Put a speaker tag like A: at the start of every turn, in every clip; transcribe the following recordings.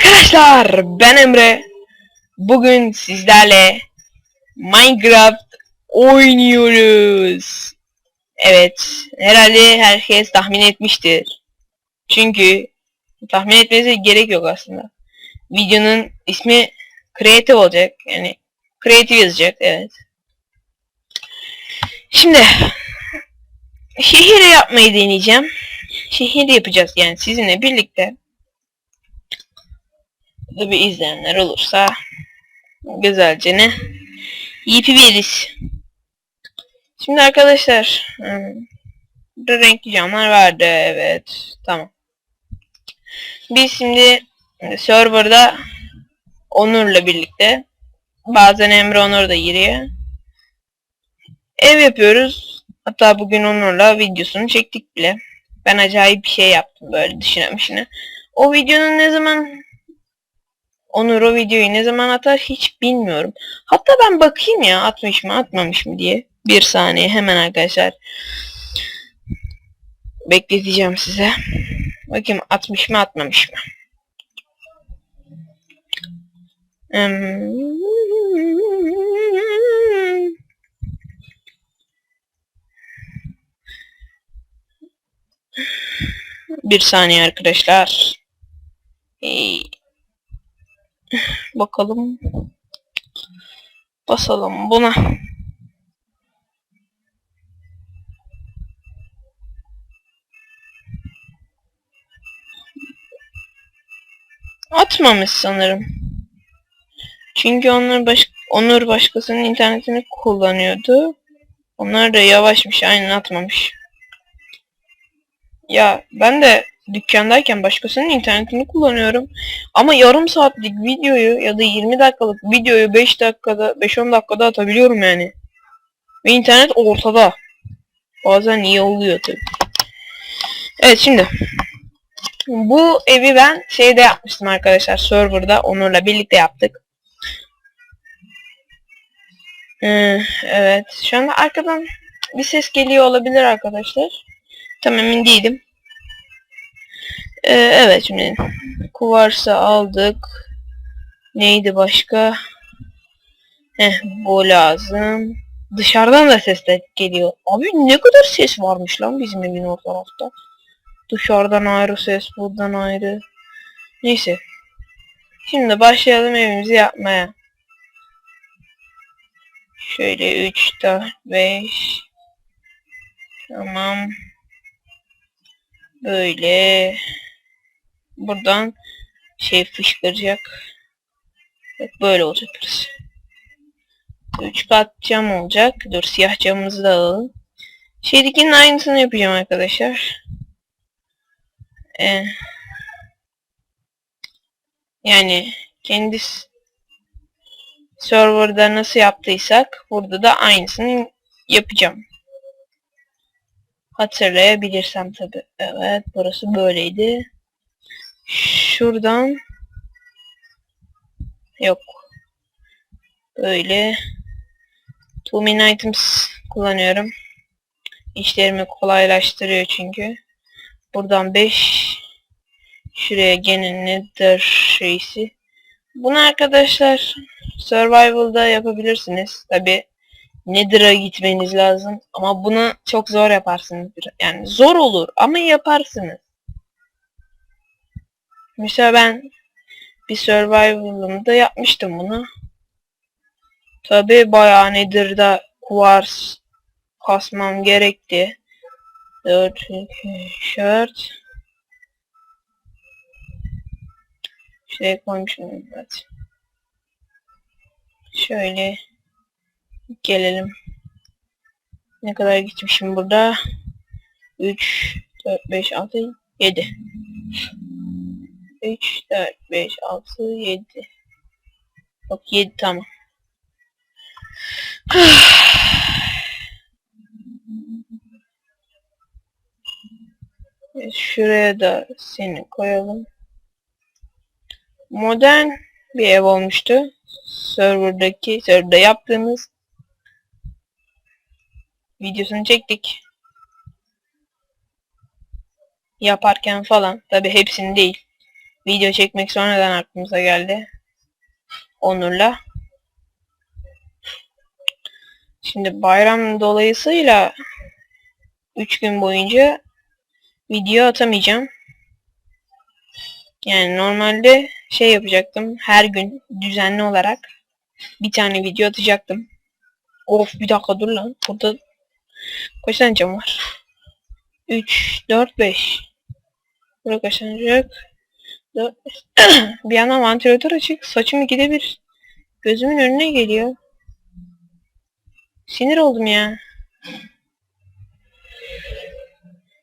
A: arkadaşlar ben Emre. Bugün sizlerle Minecraft oynuyoruz. Evet herhalde herkes tahmin etmiştir. Çünkü tahmin etmenize gerek yok aslında. Videonun ismi Creative olacak. Yani Creative yazacak evet. Şimdi şehir yapmayı deneyeceğim. Şehir yapacağız yani sizinle birlikte. Tabi izleyenler olursa güzelce ne veririz. Şimdi arkadaşlar hmm, burada renkli camlar vardı evet tamam. Biz şimdi serverda Onur'la birlikte bazen Emre Onur da giriyor. Ev yapıyoruz. Hatta bugün Onur'la videosunu çektik bile. Ben acayip bir şey yaptım böyle düşünemişine. O videonun ne zaman Onur o videoyu ne zaman atar hiç bilmiyorum. Hatta ben bakayım ya atmış mı atmamış mı diye. Bir saniye hemen arkadaşlar. Bekleteceğim size. Bakayım atmış mı atmamış mı. Bir saniye arkadaşlar. Ee, bakalım. Basalım buna. Atmamış sanırım. Çünkü onlar baş Onur başkasının internetini kullanıyordu. Onlar da yavaşmış aynen atmamış. Ya ben de dükkandayken başkasının internetini kullanıyorum. Ama yarım saatlik videoyu ya da 20 dakikalık videoyu 5 dakikada 5-10 dakikada atabiliyorum yani. Ve internet ortada. Bazen iyi oluyor tabii. Evet şimdi. Bu evi ben şeyde yapmıştım arkadaşlar. Serverda Onur'la birlikte yaptık. Ee, evet. Şu anda arkadan bir ses geliyor olabilir arkadaşlar. Tam emin değilim. Ee, evet şimdi kuvarsa aldık. Neydi başka? Heh bu lazım. Dışarıdan da sesler geliyor. Abi ne kadar ses varmış lan bizim evin o tarafta. Dışarıdan ayrı ses, buradan ayrı. Neyse. Şimdi başlayalım evimizi yapmaya. Şöyle 3, 4, 5. Tamam. Böyle. Buradan şey fışkıracak. Evet, böyle olacak burası. 3 kat cam olacak. Dur siyah camımızı da alalım. Şeydekinin aynısını yapacağım arkadaşlar. Ee, yani kendi serverda nasıl yaptıysak burada da aynısını yapacağım. Hatırlayabilirsem tabi. Evet burası böyleydi. Şuradan yok. Böyle Two min items kullanıyorum. İşlerimi kolaylaştırıyor çünkü. Buradan 5 şuraya gene nether şeysi. Bunu arkadaşlar survival'da yapabilirsiniz. Tabi Nether'a gitmeniz lazım. Ama bunu çok zor yaparsınız. Yani zor olur ama yaparsınız. Mesela ben bir survival'ımda yapmıştım bunu. Tabi bayağı Nether'da kuvars kasmam gerekti. 4 shirt şey koymuşum evet. Şöyle gelelim. Ne kadar gitmişim burada? 3 4 5 6 7 3 4 5 6 7 Yok 7 tamam. Şuraya da seni koyalım. Modern bir ev olmuştu. Serverdaki, serverda yaptığımız videosunu çektik. Yaparken falan. Tabi hepsini değil. Video çekmek sonradan aklımıza geldi. Onur'la. Şimdi bayram dolayısıyla 3 gün boyunca video atamayacağım. Yani normalde şey yapacaktım. Her gün düzenli olarak bir tane video atacaktım. Of bir dakika dur lan. Burada kaç tane cam var? 3, 4, 5. Burada kaç tane? Bir yandan vantilatör açık. Saçım ikide bir gözümün önüne geliyor. Sinir oldum ya.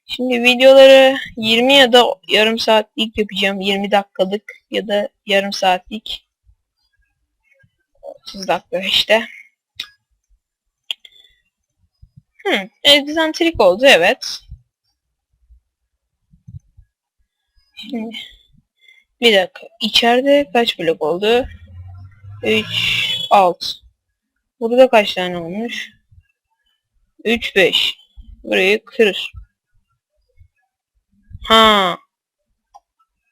A: Şimdi videoları 20 ya da yarım saatlik yapacağım. 20 dakikalık ya da yarım saatlik. 30 dakika işte. Hı, egzantrik oldu evet. Şimdi bir dakika. İçeride kaç blok oldu? 3, 6. Burada kaç tane olmuş? 3, 5. Burayı kırır. Ha.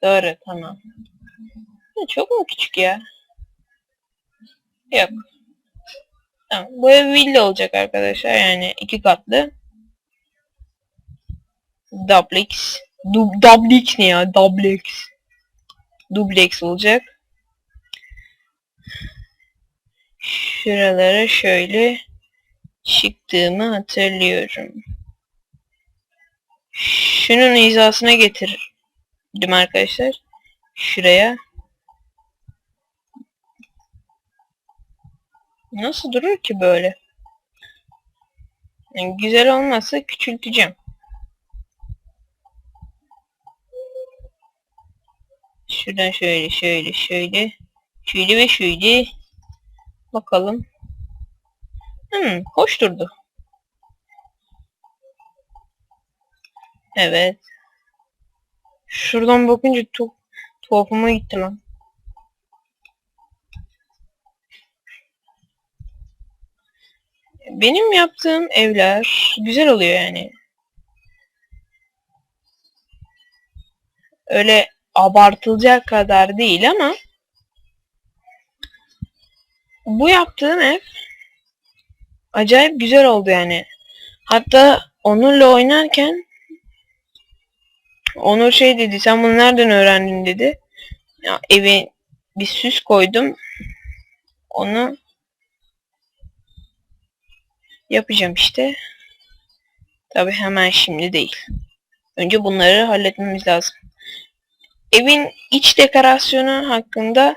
A: Doğru tamam. Ya çok mu küçük ya? Yok. Tamam. Bu ev villa olacak arkadaşlar. Yani iki katlı. Duplex. Du duplex ne ya? Duplex. Duplex olacak. Şuralara şöyle çıktığımı hatırlıyorum. Şunun hizasına getirdim arkadaşlar. Şuraya. Nasıl durur ki böyle? Yani güzel olmazsa küçülteceğim. Şuradan şöyle şöyle şöyle. Şöyle ve şöyle. Bakalım. Hmm, hoş durdu. Evet. Şuradan bakınca çok tuhafıma gitti lan. Benim yaptığım evler güzel oluyor yani. Öyle abartılacak kadar değil ama bu yaptığım ev acayip güzel oldu yani. Hatta Onur'la oynarken Onur şey dedi sen bunu nereden öğrendin dedi. Ya eve bir süs koydum. Onu yapacağım işte. Tabi hemen şimdi değil. Önce bunları halletmemiz lazım. Evin iç dekorasyonu hakkında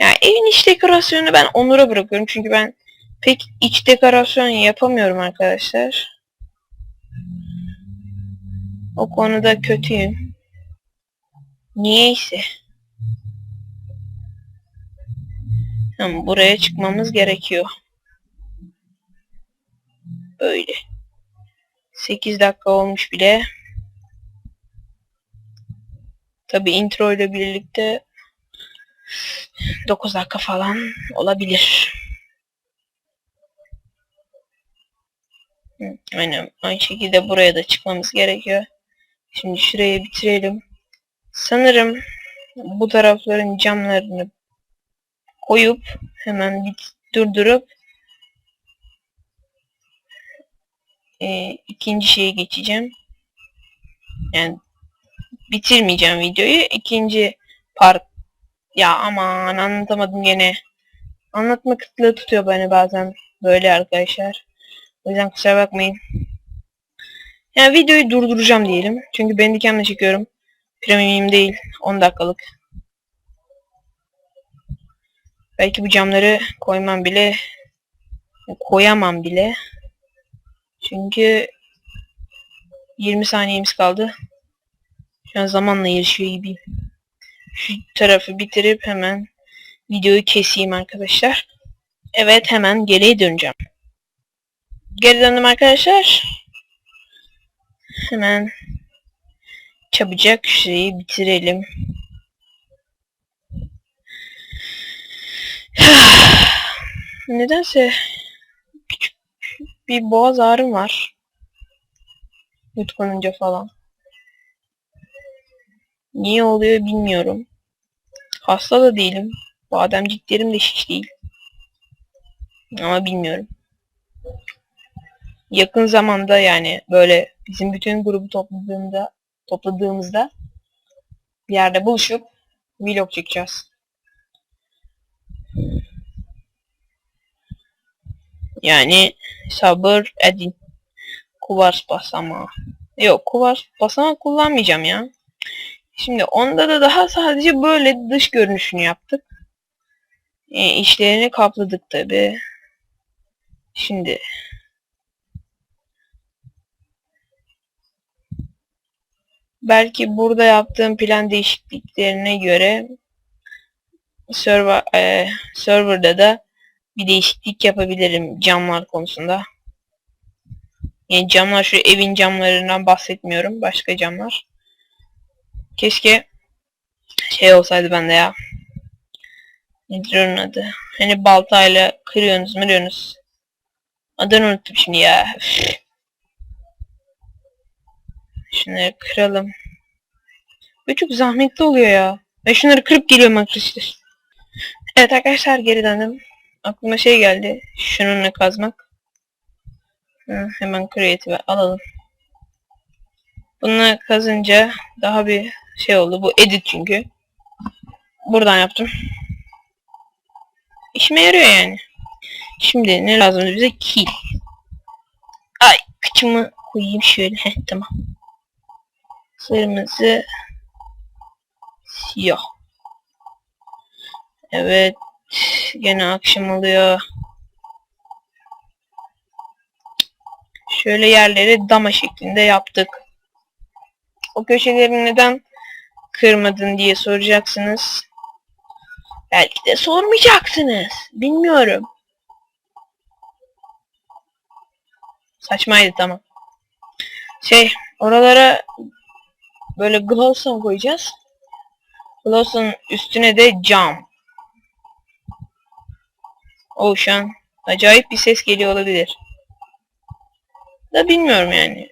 A: yani evin iç dekorasyonunu ben Onur'a bırakıyorum. Çünkü ben pek iç dekorasyon yapamıyorum arkadaşlar. O konuda kötüyüm. Niyeyse. Tamam, buraya çıkmamız gerekiyor. Böyle. 8 dakika olmuş bile. Tabi intro ile birlikte 9 dakika falan olabilir. Aynen. Aynı şekilde buraya da çıkmamız gerekiyor. Şimdi şurayı bitirelim. Sanırım bu tarafların camlarını koyup hemen bit durdurup e, ikinci şeye geçeceğim. Yani bitirmeyeceğim videoyu. İkinci part ya aman anlatamadım gene. Anlatma kıtlığı tutuyor beni bazen böyle arkadaşlar. O yüzden kusura bakmayın. Yani videoyu durduracağım diyelim. Çünkü ben dikemle çekiyorum. Premium değil. 10 dakikalık. Belki bu camları koymam bile koyamam bile. Çünkü 20 saniyemiz kaldı. Şu an zamanla yarışıyor gibiyim. Şu tarafı bitirip hemen videoyu keseyim arkadaşlar. Evet hemen geriye döneceğim. Geri döndüm arkadaşlar. Hemen çabucak şeyi bitirelim. Nedense küçük bir boğaz ağrım var. Yutkununca falan. Niye oluyor bilmiyorum. Hasta da değilim. Bademciklerim de şiş değil. Ama bilmiyorum. Yakın zamanda yani böyle bizim bütün grubu topladığımda topladığımızda bir yerde buluşup vlog çekeceğiz. Yani sabır edin. Kuvars basamağı. Yok kuvars basamağı kullanmayacağım ya. Şimdi onda da daha sadece böyle dış görünüşünü yaptık. E, işlerini kapladık tabi. Şimdi belki burada yaptığım plan değişikliklerine göre server e, serverda da bir değişiklik yapabilirim camlar konusunda. Yani camlar şu evin camlarından bahsetmiyorum. Başka camlar. Keşke şey olsaydı bende ya. Nedir onun adı? Hani baltayla kırıyorsunuz mırıyorsunuz. Adını unuttum şimdi ya. Şunları kıralım. Ve çok zahmetli oluyor ya. Ben şunları kırıp geliyorum arkadaşlar. Evet arkadaşlar geri döndüm. Aklıma şey geldi. Şununla kazmak. Hı, hemen creative'e alalım. Bununla kazınca daha bir şey oldu. Bu edit çünkü. Buradan yaptım. İşime yarıyor yani. Şimdi ne lazım bize? Kil. Ay kıçımı koyayım şöyle. Heh tamam. Kırmızı. Siyah. Evet. Gene akşam oluyor. Şöyle yerleri dama şeklinde yaptık. O köşeleri neden kırmadın diye soracaksınız. Belki de sormayacaksınız. Bilmiyorum. Saçmaydı tamam. Şey oralara böyle glowstone koyacağız. Glowstone üstüne de cam. O acayip bir ses geliyor olabilir. Da bilmiyorum yani.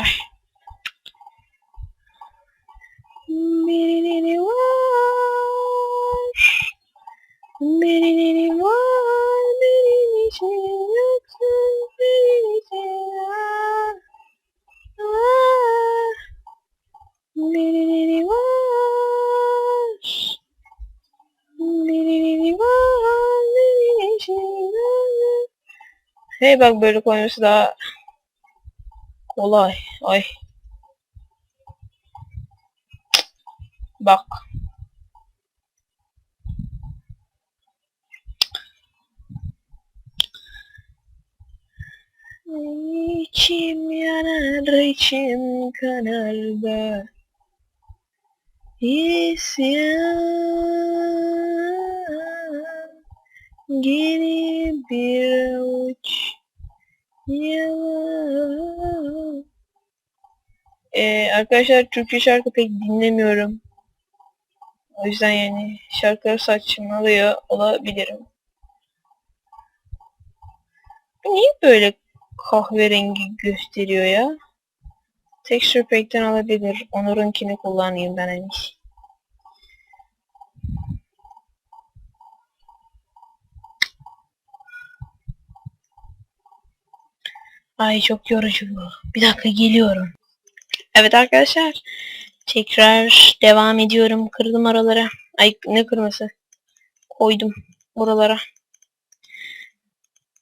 A: Ay. Birinin var. Birinin var. Benim için yoksun. Benim için var. Var. Birinin var. Birinin var. Benim için var. Hey bak böyle koyması daha kolay. Ay. Bak. İçim yanar, içim kanar da İsyan Geri bir ee, arkadaşlar Türkçe şarkı pek dinlemiyorum. O yüzden yani şarkıları saçmalıyor olabilirim. Bu niye böyle kahverengi gösteriyor ya? Texture Pack'ten alabilir. Onur'unkini kullanayım ben en iyisi. Ay çok yorucu bu. Bir dakika geliyorum. Evet arkadaşlar. Tekrar devam ediyorum. Kırdım aralara. Ay ne kırması. Koydum buralara.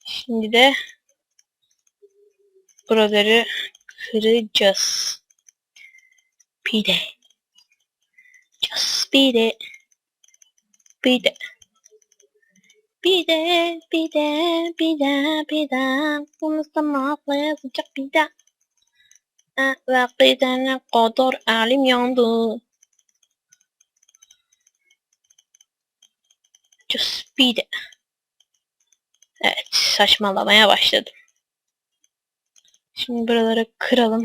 A: Şimdi de buraları kıracağız. Pide. Just beat it. Beat it. Bir de, bir de, bir de, bir de. Mustafa sıcak bir de. Eh, Ve gidene kadar elim yandı. Just bir de. Evet, saçmalamaya başladım. Şimdi buraları kıralım.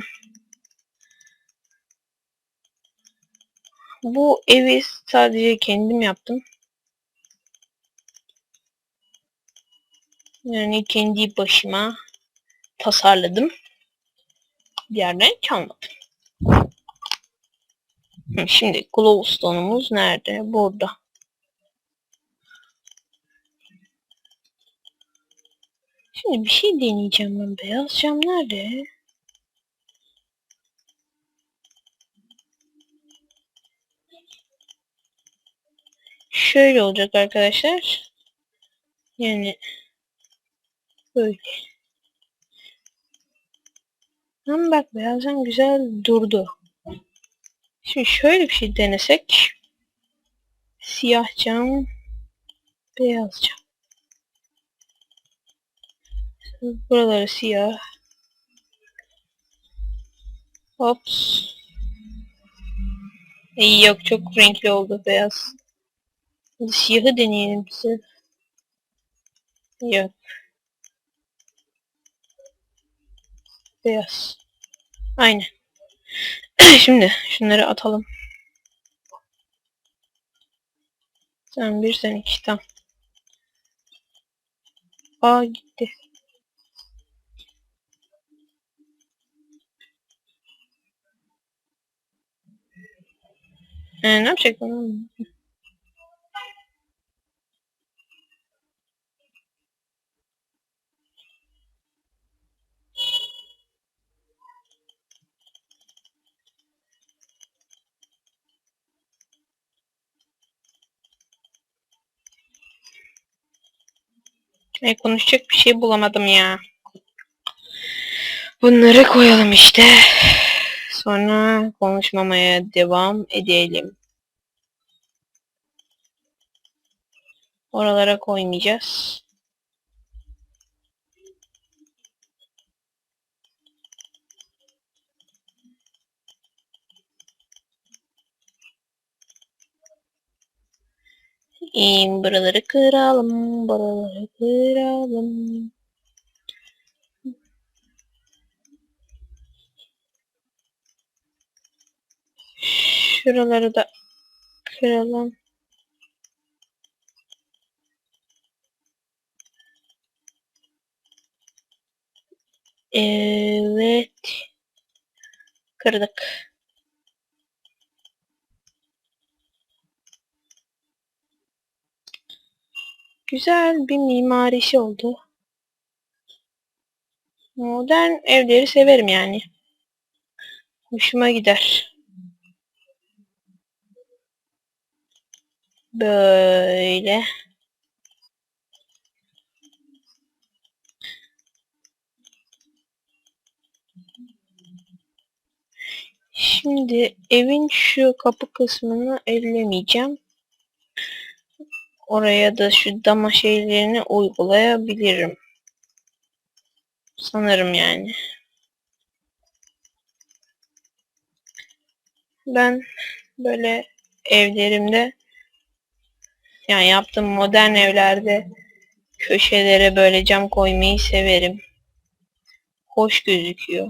A: Bu evi sadece kendim yaptım. Yani kendi başıma tasarladım. Bir yerden çalmadım. Şimdi glowstone'umuz nerede? Burada. Şimdi bir şey deneyeceğim ben. Beyaz cam nerede? Şöyle olacak arkadaşlar. Yani böyle. Ama bak beyaz cam güzel durdu. Şimdi şöyle bir şey denesek. Siyah cam, beyaz cam. Buraları siyah. Hops. İyi yok çok renkli oldu beyaz. Siyahı deneyelim bize. Yok. Beyaz. Aynen. Şimdi şunları atalım. Sen bir sen iki tam. Aa gitti. Ee, ne yapacak E, konuşacak bir şey bulamadım ya. Bunları koyalım işte. Sonra konuşmamaya devam edelim. Oralara koymayacağız. İyi, buraları kıralım, buraları kıralım. Şuraları da kıralım. Evet. Kırdık. Güzel bir mimarisi oldu. Modern evleri severim yani. Hoşuma gider. Böyle. Şimdi evin şu kapı kısmını ellemeyeceğim. Oraya da şu dama şeylerini uygulayabilirim. Sanırım yani. Ben böyle evlerimde yani yaptığım modern evlerde köşelere böyle cam koymayı severim. Hoş gözüküyor.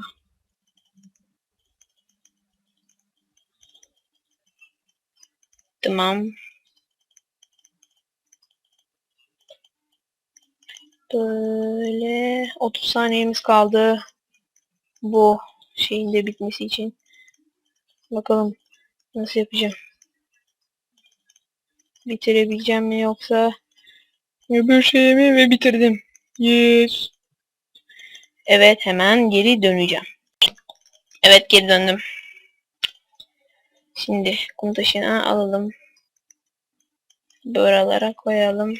A: Tamam. Böyle 30 saniyemiz kaldı. Bu şeyin de bitmesi için. Bakalım nasıl yapacağım. Bitirebileceğim mi yoksa öbür şeyimi ve bitirdim. Yes. Evet hemen geri döneceğim. Evet geri döndüm. Şimdi kum taşını alalım. Buralara koyalım.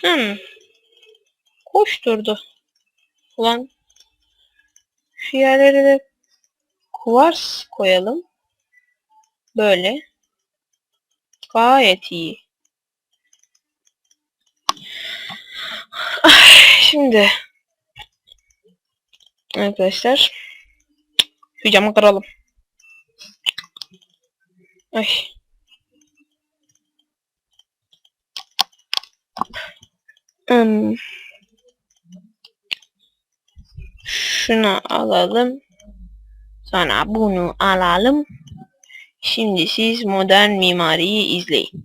A: Hmm. Hoş durdu. Ulan şu yerleri de kuvars koyalım. Böyle. Gayet iyi. Şimdi arkadaşlar şu camı kıralım. Ay. Hmm. Şunu alalım. Sonra bunu alalım. Şimdi siz modern mimariyi izleyin.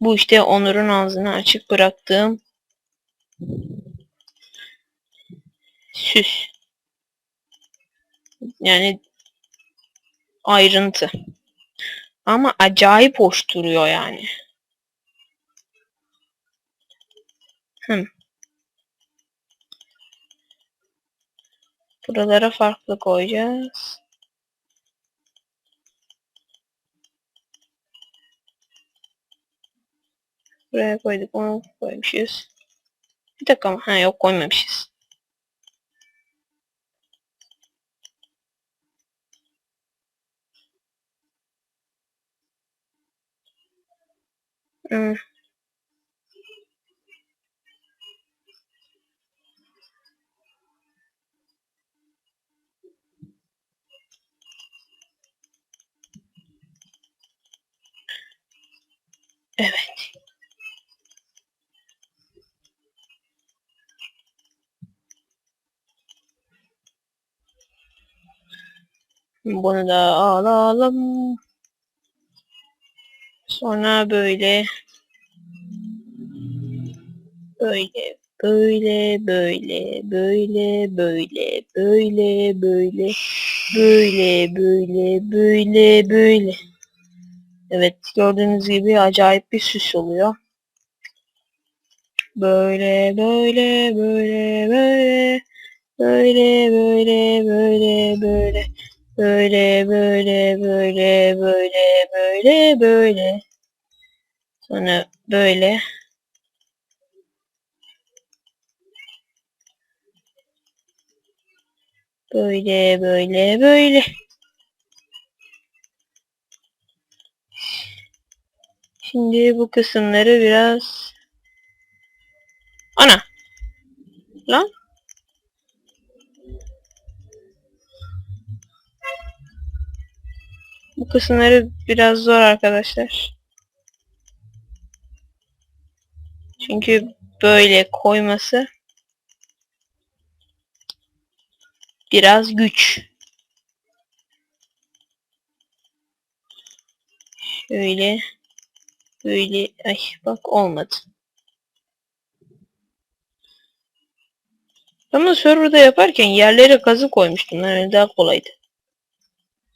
A: Bu işte Onur'un ağzını açık bıraktığım süs. Yani ayrıntı. Ama acayip hoş duruyor yani. Hım. Buralara farklı koyacağız. Buraya koyduk onu koymuşuz. Bir dakika ama ha yok koymamışız. Hmm. Bunu da alalım. Sonra böyle böyle böyle böyle böyle böyle böyle böyle böyle böyle böyle böyle Evet gördüğünüz gibi acayip bir süs oluyor. Böyle böyle böyle böyle böyle böyle böyle böyle böyle böyle böyle böyle böyle böyle. Sonra böyle. Böyle böyle böyle. Şimdi bu kısımları biraz ana! Lan bu kısımları biraz zor arkadaşlar. Çünkü böyle koyması biraz güç. Şöyle böyle ay bak olmadı. Ama serverda yaparken yerlere kazı koymuştum. Yani daha kolaydı.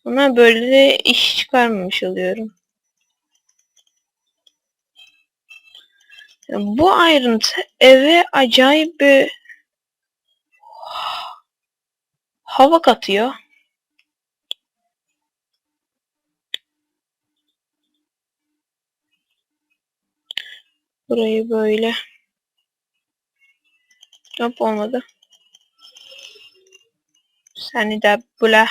A: Ama böyle de iş çıkarmamış oluyorum. Bu ayrıntı eve acayip bir hava katıyor. Burayı böyle. Hop olmadı. Seni de bula.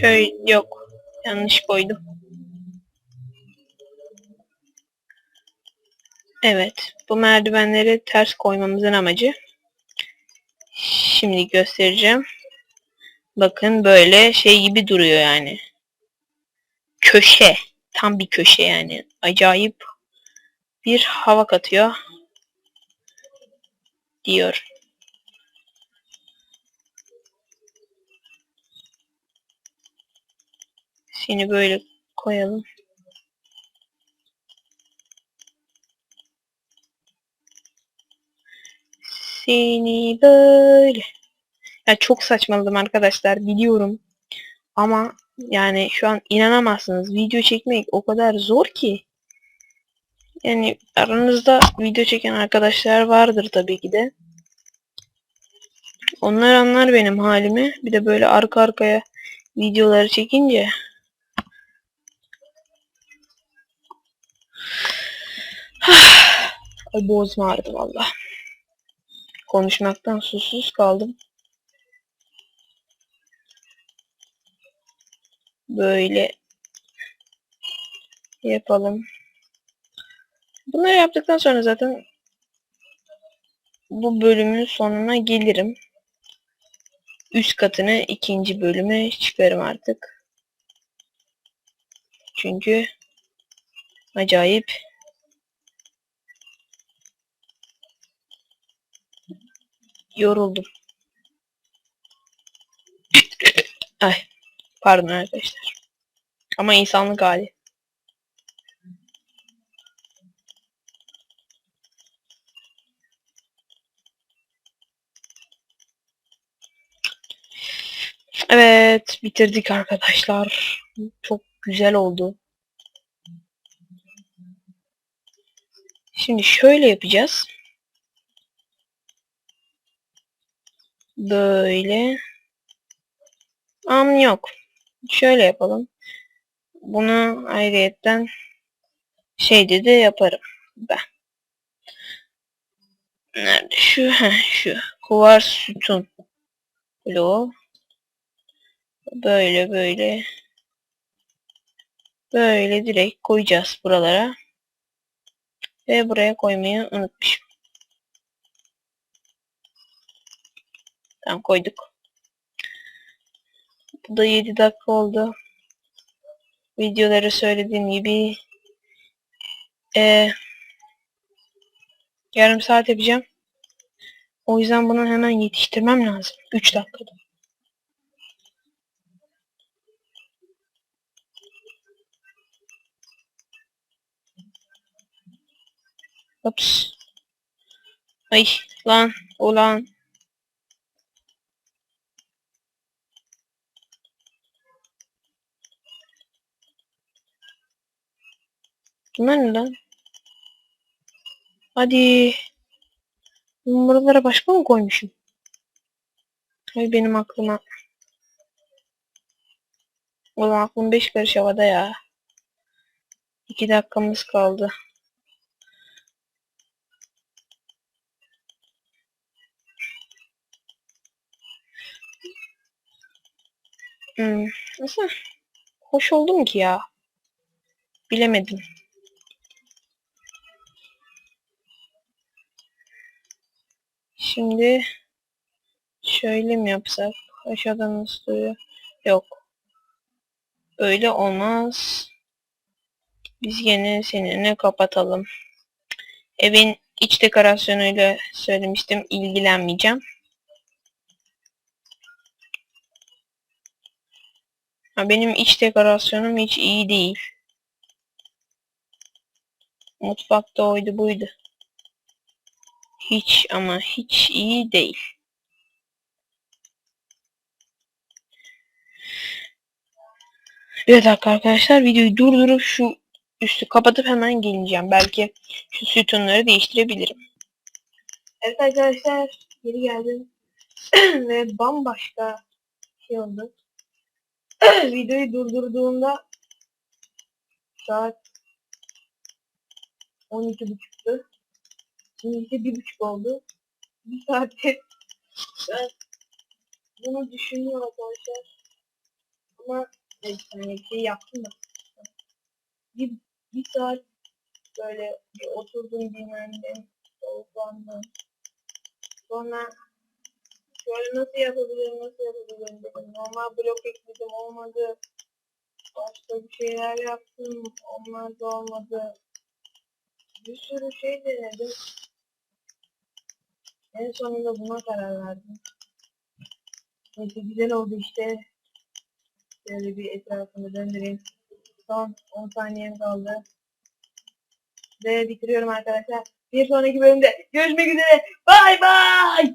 A: Şöyle yok. Yanlış koydum. Evet. Bu merdivenleri ters koymamızın amacı. Şimdi göstereceğim. Bakın böyle şey gibi duruyor yani. Köşe. Tam bir köşe yani. Acayip bir hava katıyor. Diyor. Seni böyle koyalım. Seni böyle. Ya çok saçmaladım arkadaşlar biliyorum. Ama yani şu an inanamazsınız. Video çekmek o kadar zor ki. Yani aranızda video çeken arkadaşlar vardır tabii ki de. Onlar anlar benim halimi. Bir de böyle arka arkaya videoları çekince Ay boğazım ağrıdı valla. Konuşmaktan susuz kaldım. Böyle yapalım. Bunları yaptıktan sonra zaten bu bölümün sonuna gelirim. Üst katını ikinci bölüme çıkarım artık. Çünkü acayip yoruldum. Ay pardon arkadaşlar. Ama insanlık hali. Evet bitirdik arkadaşlar. Çok güzel oldu. Şimdi şöyle yapacağız. Böyle. Am yok. Şöyle yapalım. Bunu ayrıyetten şeyde de yaparım ben. Nerede? Şu, heh, şu. Kuvar sütun. Bloğu. Böyle böyle. Böyle direkt koyacağız buralara. Ve buraya koymayı unutmuşum. Tamam koyduk. Bu da 7 dakika oldu. Videoları söylediğim gibi ee, yarım saat yapacağım. O yüzden bunu hemen yetiştirmem lazım. 3 dakikada. Ups. Ay lan ulan. Bunlar ne lan? Hadi. Buralara başka mı koymuşum? Ay benim aklıma. Ulan aklım beş karış havada ya. İki dakikamız kaldı. Hmm. Nasıl? Hoş oldu mu ki ya? Bilemedim. Şimdi şöyle mi yapsak? Aşağıdan nasıl Yok. Öyle olmaz. Biz yine seninle kapatalım. Evin iç dekorasyonuyla söylemiştim. ilgilenmeyeceğim. Ha, benim iç dekorasyonum hiç iyi değil. Mutfakta oydu buydu. Hiç ama hiç iyi değil. Bir dakika arkadaşlar videoyu durdurup şu üstü kapatıp hemen geleceğim. Belki şu sütunları değiştirebilirim. Evet arkadaşlar geri geldim. Ve bambaşka şey oldu. Videoyu durdurduğumda saat 12.30'tu. Şimdi bir buçuk oldu. Bir saatte ben bunu düşünüyorum arkadaşlar. Ama evet, hani şey yaptım da. Bir, bir saat böyle bir oturdum dinlendim. Soğuklandım. Sonra şöyle nasıl yapabilirim nasıl yapabilirim dedim. Normal blok ekledim olmadı. Başka bir şeyler yaptım. Onlar da olmadı. Bir sürü şey denedim. En sonunda buna karar verdim. Neyse güzel oldu işte. Şöyle bir etrafını döndüreyim. Son 10 saniyem kaldı. Ve bitiriyorum arkadaşlar. Bir sonraki bölümde görüşmek üzere. Bay bay.